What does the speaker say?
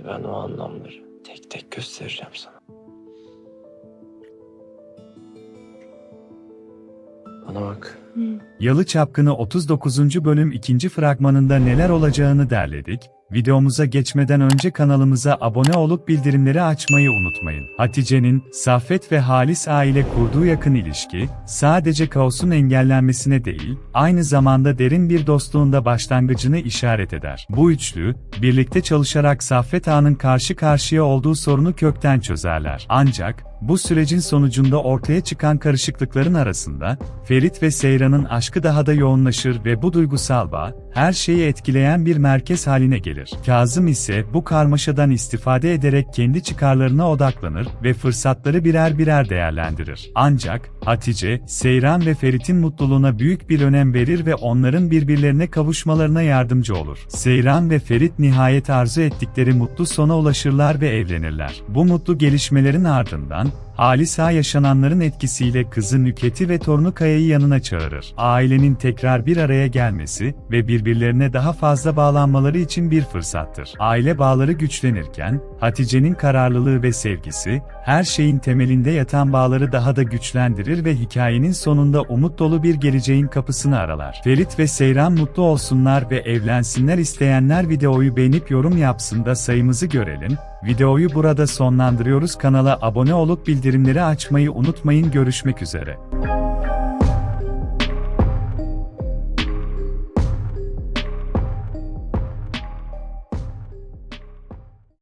Şimdi ben o anlamları tek tek göstereceğim sana. Bana bak. Yalı Çapkını 39. bölüm 2. fragmanında neler olacağını derledik. Videomuza geçmeden önce kanalımıza abone olup bildirimleri açmayı unutmayın. Hatice'nin, Saffet ve Halis aile kurduğu yakın ilişki, sadece kaosun engellenmesine değil, aynı zamanda derin bir dostluğun da başlangıcını işaret eder. Bu üçlü, birlikte çalışarak Saffet Ağa'nın karşı karşıya olduğu sorunu kökten çözerler. Ancak, bu sürecin sonucunda ortaya çıkan karışıklıkların arasında, Ferit ve Seyran'ın aşkı daha da yoğunlaşır ve bu duygusal bağ, her şeyi etkileyen bir merkez haline gelir. Kazım ise bu karmaşadan istifade ederek kendi çıkarlarına odaklanır ve fırsatları birer birer değerlendirir. Ancak, Hatice, Seyran ve Ferit'in mutluluğuna büyük bir önem verir ve onların birbirlerine kavuşmalarına yardımcı olur. Seyran ve Ferit nihayet arzu ettikleri mutlu sona ulaşırlar ve evlenirler. Bu mutlu gelişmelerin ardından, Halisa yaşananların etkisiyle kızı Nüket'i ve torunu Kaya'yı yanına çağırır. Ailenin tekrar bir araya gelmesi ve birbirlerine daha fazla bağlanmaları için bir fırsattır. Aile bağları güçlenirken, Hatice'nin kararlılığı ve sevgisi, her şeyin temelinde yatan bağları daha da güçlendirir ve hikayenin sonunda umut dolu bir geleceğin kapısını aralar. Ferit ve Seyran mutlu olsunlar ve evlensinler isteyenler videoyu beğenip yorum yapsın da sayımızı görelim. Videoyu burada sonlandırıyoruz. Kanala abone olup bildirimleri açmayı unutmayın. Görüşmek üzere.